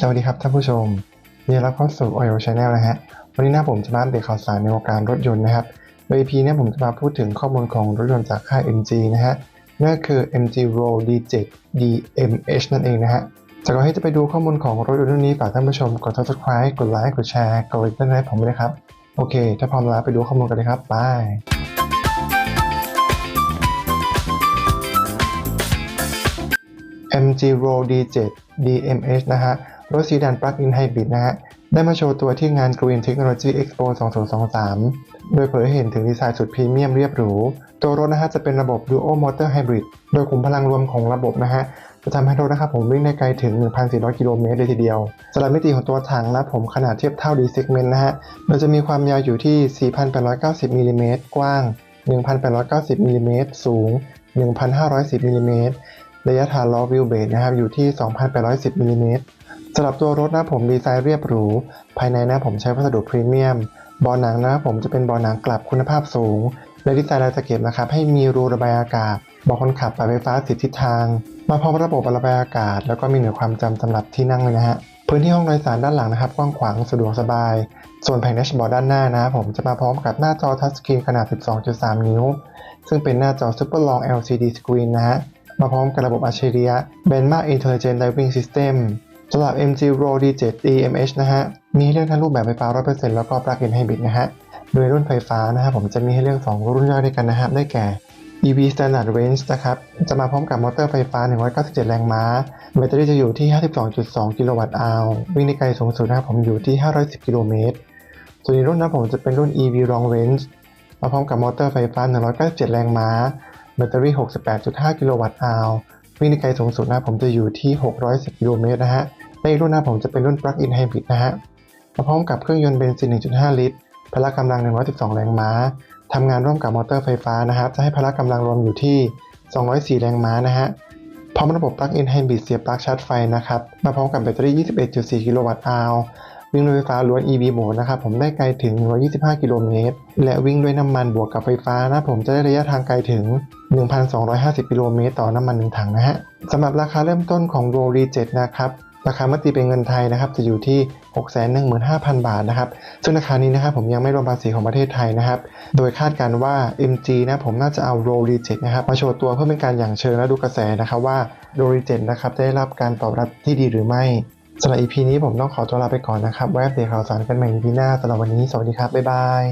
สวัสดีครับท่านผู้ชมยินดีรับเข้าสู่ Oil Channel นะฮะ วันนี้นะผมจะมาอัปเดตข่าวสารในวงการรถยนต์นะครับ โดย EP นี้ผมจะมาพูดถึงข้อมูลของรถยนต์จากค่าย MG นะฮะ นั่นคือ MG Roll D7 DMH นั่นเองนะฮะ จากก่อนที่จะไปดูข้อมูลของรถยนต์รุ่นนี้ฝากท่านผู้ชมกด subscribe กดไลค์ กดแชร์ กดกระดิ่งให้ผมด้วยครับ โอเค ถ้าพร้อมแล้วไปดูข้อมูลกันเลยครับ ไป MG Roll D7 DMH นะฮะ รถซีดานปลั๊กอินไฮบริดนะฮะ ได้มาโชว์ตัวที่งาน Green Technology Expo 2023 โดยเผยเห็นถึงดีไซน์สุดพรีเมียมเรียบหรู ตัวรถนะฮะจะเป็นระบบ Duo Motor Hybrid โดยขุมพลังรวมของระบบนะฮะ จะทำให้รถนะครับผมวิ่งได้ไกลถึง 1,400 กิโลเมตรเลยทีเดียวสำหรับมิติของตัวถังนะผมขนาดเทียบเท่า D segment นะฮะ โดยจะมีความยาวอยู่ที่ 4,890มิลลิเมตรกว้าง 1,890มิลิเมตรสูง 1,510มิลลิเมตรระยะฐานล้อวิวเบสนะครับอยู่ที่ 2,810มิลลิเมตร สำหรับตัวรถนะผมดีไซน์เรียบหรู ภายในนะผมใช้วัสดุพรีเมียมบาะหนังนะผมจะเป็นบาะหนังกลับคุณภาพสูง และดีไซน์ลายตะเข็บนะครับให้มีรูระบายอากาศบาะคนขับปรับไฟฟ้าสิบทิศทาง มาพร้อมระบบระบายอากาศ แล้วก็มีหน่วยความจำสำหรับที่นั่งเลยนะฮะพื้นที่ห้องโดยสารด้านหลังนะครับกว้างขวางสะดวกสบาย ส่วนแผงแดชบอร์ดด้านหน้านะผมจะมาพร้อมกับหน้าจอทัชสกรีนขนาด 12.3 นิ้ว ซึ่งเป็นหน้าจอ Super Long LCD Screen นะฮะมาพร้อมกับระบบอัจฉริยะ Benma Intelligent Driving System สำหรับ MG r o D7 DMH นะฮะ มีให้เลือกทั้งรูปแบบไฟฟ้า 100%แล้วก็ Plug-in Hybrid นะฮะ โดยรุ่นไฟฟ้านะฮะผมจะมีให้เลือก 2 รุ่นย่อยด้วยกันนะครับ ได้แก่ EV Standard Range นะครับ จะมาพร้อมกับมอเตอร์ไฟฟ้า 197 แรงม้า แบตเตอรี่จะอยู่ที่ 52.2 กิโลวัตต์อาววิ่งได้ไกลสูงสุดนะครับผมอยู่ที่ 510 กิโลเมตร ส่วนอีกรุ่นนะผมจะเป็นรุ่น EV Long Range มาพร้อมกับมอเตอร์ไฟฟ้า 197 แรงม้า แบตเตอรี่ 68.5 กิโลวัตต์อาว วิ่งได้ไกลสูงสุดนะผมจะอยู่ที่ 610 กิโลเมตรนะฮะในรุ่นนะผมจะเป็นรุ่น Plug-in Hybrid นะฮะมาพร้อมกับเครื่องยนต์เบนซิน 1.5 ลิตร พละกำลัง 112 แรงม้าทำงานร่วมกับมอเตอร์ไฟฟ้านะครับ จะให้พละกำลังรวมอยู่ที่ 204 แรงม้านะฮะ พร้อมระบบ Plug-in Hybrid เสียบปลั๊กชาร์จไฟนะครับ มาพร้อมกับแบตเตอรี่ 21.4 กิโลวัตต์อาว วิ่งด้วยไฟฟ้าล้วน EV โหมดนะครับผมได้ไกลถึง 125 กิโลเมตร และวิ่งด้วยน้ำมันบวกกับไฟฟ้านะผมจะได้ระยะทางไกลถึง 1,250 กิโลเมตรต่อน้ำมันหนึ่งถังนะฮะสำหรับราคาเริ่มต้นของ r o l 7นะครับราคาเมื่อตีเป็นเงินไทยนะครับจะอยู่ที่ 615,000 บาทนะครับ ซึ่งราคานี้นะครับผมยังไม่รวมภาษีของประเทศไทยนะครับ โดยคาดการว่า MG นะผมน่าจะเอา r o l 7นะครับมาโชว์ตัวเพื่อเป็นการอย่างเชิงและดูกระแสนะครับว่า r o l 7นะครับจะได้รับการตอบรับที่ดีหรือไม่ สำหรับ EP นี้ผมต้องขอตัวลาไปก่อนนะครับแว้อัปเดตข่าวสารกันใหม่ EP หน้าสำหรับวันนี้ สวัสดีครับ บ๊ายบาย